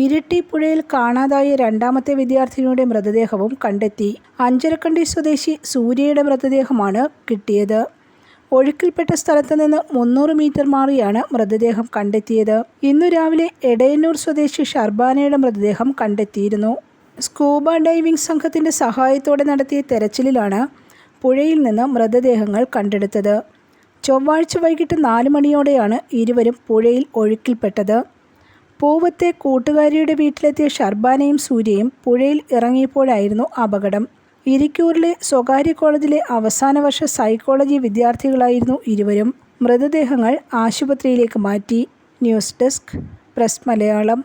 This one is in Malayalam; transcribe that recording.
ഇരിട്ടി പുഴയിൽ കാണാതായ രണ്ടാമത്തെ വിദ്യാർത്ഥിനിയുടെ മൃതദേഹവും കണ്ടെത്തി. അഞ്ചരക്കണ്ടി സ്വദേശി സൂര്യയുടെ മൃതദേഹമാണ് കിട്ടിയത്. ഒഴുക്കിൽപ്പെട്ട സ്ഥലത്ത് നിന്ന് മുന്നൂറ് മീറ്റർ മാറിയാണ് മൃതദേഹം കണ്ടെത്തിയത്. ഇന്നു രാവിലെ എടയന്നൂർ സ്വദേശി ഷർബാനയുടെ മൃതദേഹം കണ്ടെത്തിയിരുന്നു. സ്കൂബ ഡൈവിംഗ് സംഘത്തിന്റെ സഹായത്തോടെ നടത്തിയ തെരച്ചിലിലാണ് പുഴയിൽ നിന്ന് മൃതദേഹങ്ങൾ കണ്ടെടുത്തത്. ചൊവ്വാഴ്ച വൈകിട്ട് നാല് മണിയോടെയാണ് ഇരുവരും പുഴയിൽ ഒഴുക്കിൽപ്പെട്ടത്. പൂവത്തെ കൂട്ടുകാരിയുടെ വീട്ടിലെത്തിയ ഷർബാനയും സൂര്യയും പുഴയിൽ ഇറങ്ങിയപ്പോഴായിരുന്നു അപകടം. ഇരിക്കൂറിലെ സ്വകാര്യ കോളേജിലെ അവസാന വർഷ സൈക്കോളജി വിദ്യാർത്ഥികളായിരുന്നു ഇരുവരും. മൃതദേഹങ്ങൾ ആശുപത്രിയിലേക്ക് മാറ്റി. News desk press Malayalam.